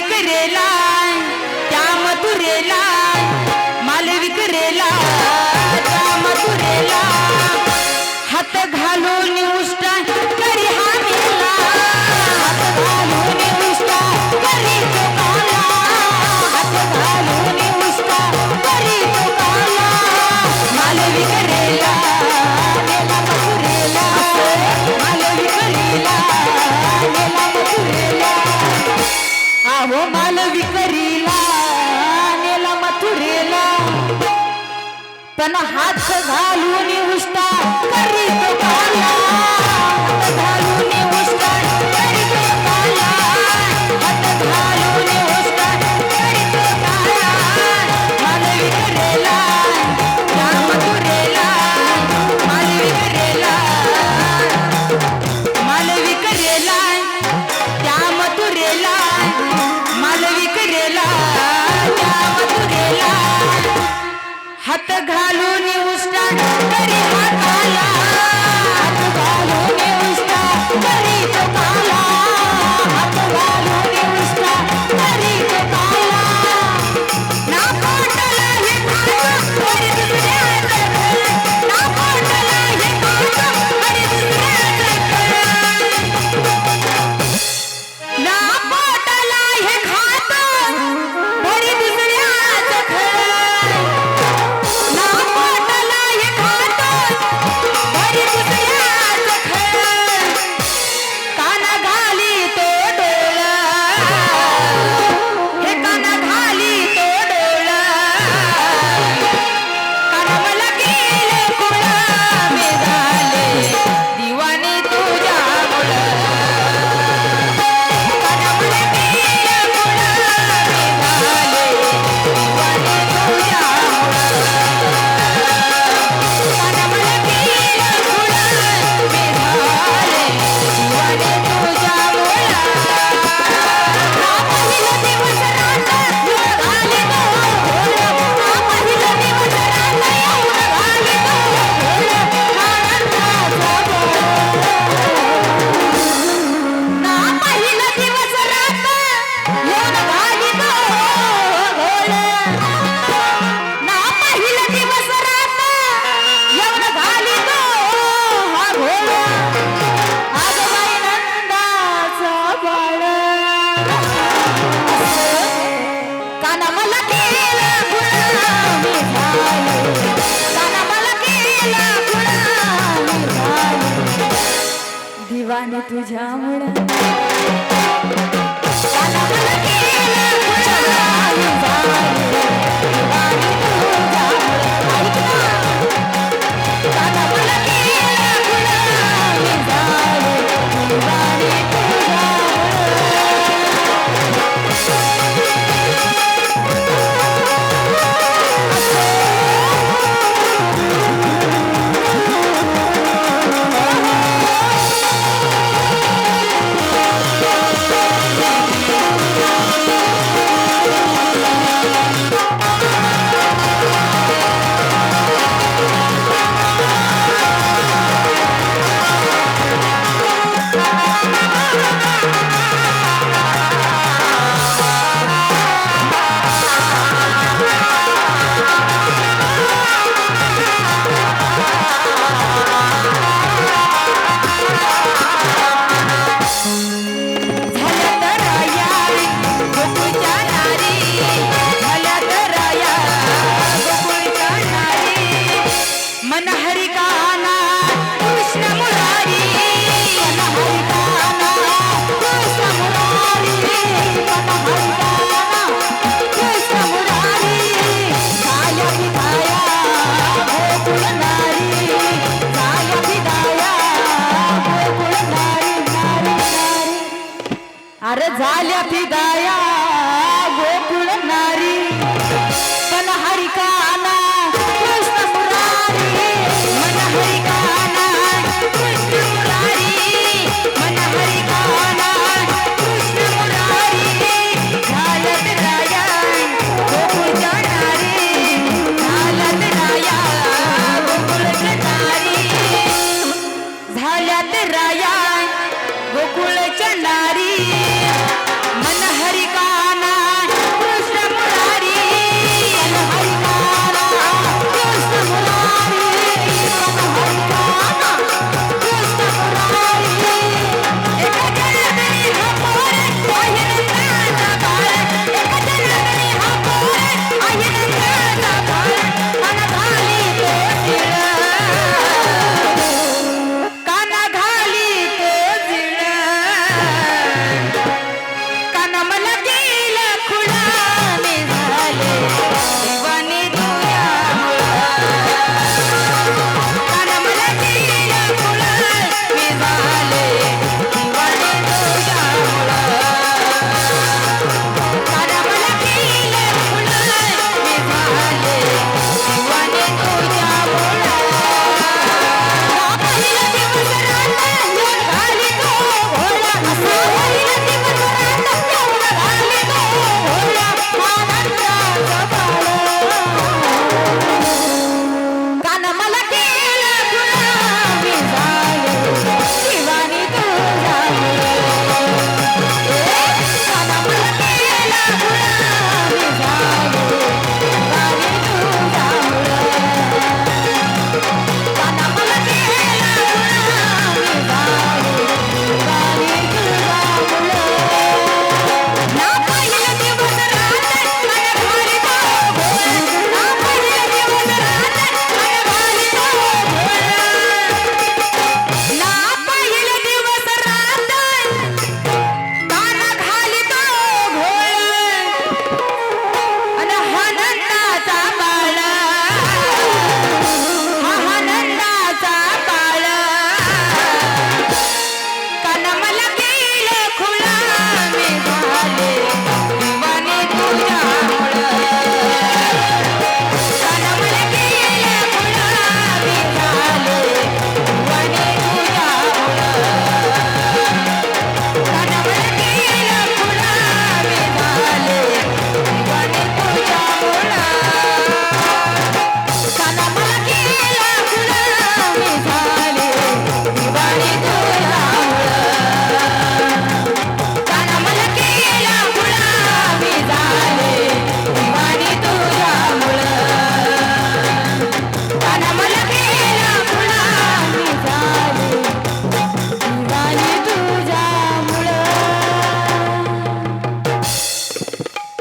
विकरेला त्या मथुरेला माल विकरेला त्या मथुरेला हात घालून विकरीला नेला मथुरेला. तन हात घालून उष्टा करी घालून उष्ट तरी हाताला तुझ्यामुळं अरे झाल्या फिदाया